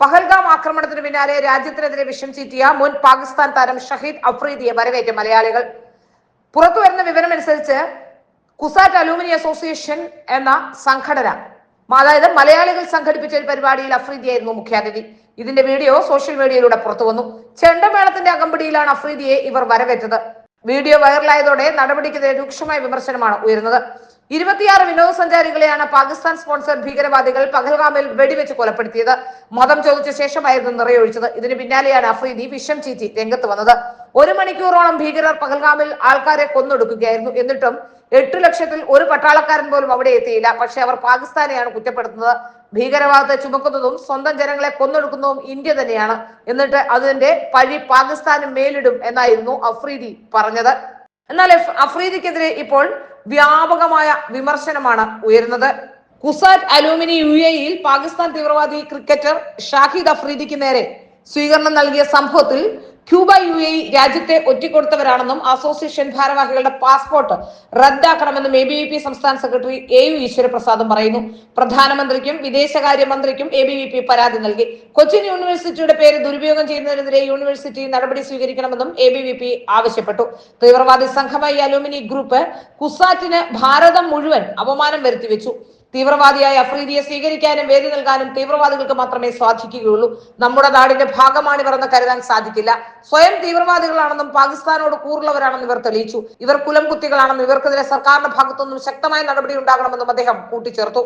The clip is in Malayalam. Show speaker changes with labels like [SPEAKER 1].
[SPEAKER 1] പഹൽഗാം ആക്രമണത്തിന് പിന്നാലെ രാജ്യത്തിനെതിരെ വിഷം ചീറ്റിയ മുൻ പാകിസ്ഥാൻ താരം ഷഹീദ് അഫ്രീദിയെ വരവേറ്റ മലയാളികൾ. പുറത്തു വരുന്ന വിവരമനുസരിച്ച് കുസാറ്റ് അലൂമിനി അസോസിയേഷൻ എന്ന സംഘടന അതായത് മലയാളികൾ സംഘടിപ്പിച്ച ഒരു പരിപാടിയിൽ അഫ്രീദിയായിരുന്നു മുഖ്യാതിഥി. ഇതിന്റെ വീഡിയോ സോഷ്യൽ മീഡിയയിലൂടെ പുറത്തു വന്നു ചെണ്ടമേളത്തിന്റെ അകമ്പടിയിലാണ് അഫ്രീദിയെ ഇവർ വരവേറ്റത്. വീഡിയോ വൈറലായതോടെ നടപടിക്കെതിരെ രൂക്ഷമായ വിമർശനമാണ് ഉയരുന്നത്. ഇരുപത്തിയാറ് വിനോദസഞ്ചാരികളെയാണ് പാകിസ്ഥാൻ സ്പോൺസർ ഭീകരവാദികൾ പഹൽഗാമിൽ വെടിവെച്ച് കൊലപ്പെടുത്തിയത്. മതം ചോദിച്ച ശേഷമായിരുന്നു നിറയൊഴിച്ചത്. ഇതിന് പിന്നാലെയാണ് അഫ്രീദി വിഷം ചീറ്റി രംഗത്ത് വന്നത്. ഒരു മണിക്കൂറോളം ഭീകരർ പഹൽഗാമിൽ ആൾക്കാരെ കൊന്നൊടുക്കുകയായിരുന്നു. എന്നിട്ടും എട്ടു ലക്ഷത്തിൽ ഒരു പട്ടാളക്കാരൻ പോലും അവിടെ എത്തിയില്ല. പക്ഷെ അവർ പാകിസ്ഥാനെയാണ് കുറ്റപ്പെടുത്തുന്നത്. ഭീകരവാദത്തെ ചുമക്കുന്നതും സ്വന്തം ജനങ്ങളെ കൊന്നൊടുക്കുന്നതും ഇന്ത്യ തന്നെയാണ്. എന്നിട്ട് അതിന്റെ പഴി പാകിസ്ഥാന് മേലിടും എന്നായിരുന്നു അഫ്രീദി പറഞ്ഞത്. എന്നാൽ അഫ്രീദിക്കെതിരെ ഇപ്പോൾ വ്യാപകമായ വിമർശനമാണ് ഉയരുന്നത്. കുസാറ്റ് അലൂമിനി യു എയിൽ പാകിസ്ഥാൻ തീവ്രവാദി ക്രിക്കറ്റർ ഷാഹിദ് അഫ്രീദിക്ക് നേരെ സ്വീകരണം നൽകിയ സംഭവത്തിൽ ക്യൂബ യു എ രാജ്യത്തെ ഒറ്റിക്കൊടുത്തവരാണെന്നും അസോസിയേഷൻ ഭാരവാഹികളുടെ പാസ്പോർട്ട് റദ്ദാക്കണമെന്നും എ ബി വി പി സംസ്ഥാന സെക്രട്ടറി എ യു ഈശ്വരപ്രസാദും പറയുന്നു. പ്രധാനമന്ത്രിക്കും വിദേശകാര്യമന്ത്രിക്കും എ ബി വി പി പരാതി നൽകി. കൊച്ചിൻ യൂണിവേഴ്സിറ്റിയുടെ പേര് ദുരുപയോഗം ചെയ്യുന്നതിനെതിരെ യൂണിവേഴ്സിറ്റി നടപടി സ്വീകരിക്കണമെന്നും എ ബി വി പി ആവശ്യപ്പെട്ടു. തീവ്രവാദി സംഘമായി അലൂമിനി ഗ്രൂപ്പ് കുസാറ്റിന് ഭാരതം മുഴുവൻ അപമാനം വരുത്തിവെച്ചു. തീവ്രവാദിയായ അഫ്രീദിയെ സ്വീകരിക്കാനും വേദി നൽകാനും തീവ്രവാദികൾക്ക് മാത്രമേ സാധിക്കുകയുള്ളൂ. നമ്മുടെ നാടിന്റെ ഭാഗമാണിവരെന്ന് കരുതാൻ സാധിക്കില്ല. സ്വയം തീവ്രവാദികളാണെന്നും പാകിസ്ഥാനോട് കൂറുള്ളവരാണെന്ന് ഇവർ തെളിയിച്ചു. ഇവർ കുലം കുത്തികളാണെന്നും ഇവർക്കെതിരെ സർക്കാരിന്റെ ഭാഗത്തുനിന്നും ശക്തമായ നടപടി ഉണ്ടാകണമെന്നും അദ്ദേഹം കൂട്ടിച്ചേർത്തു.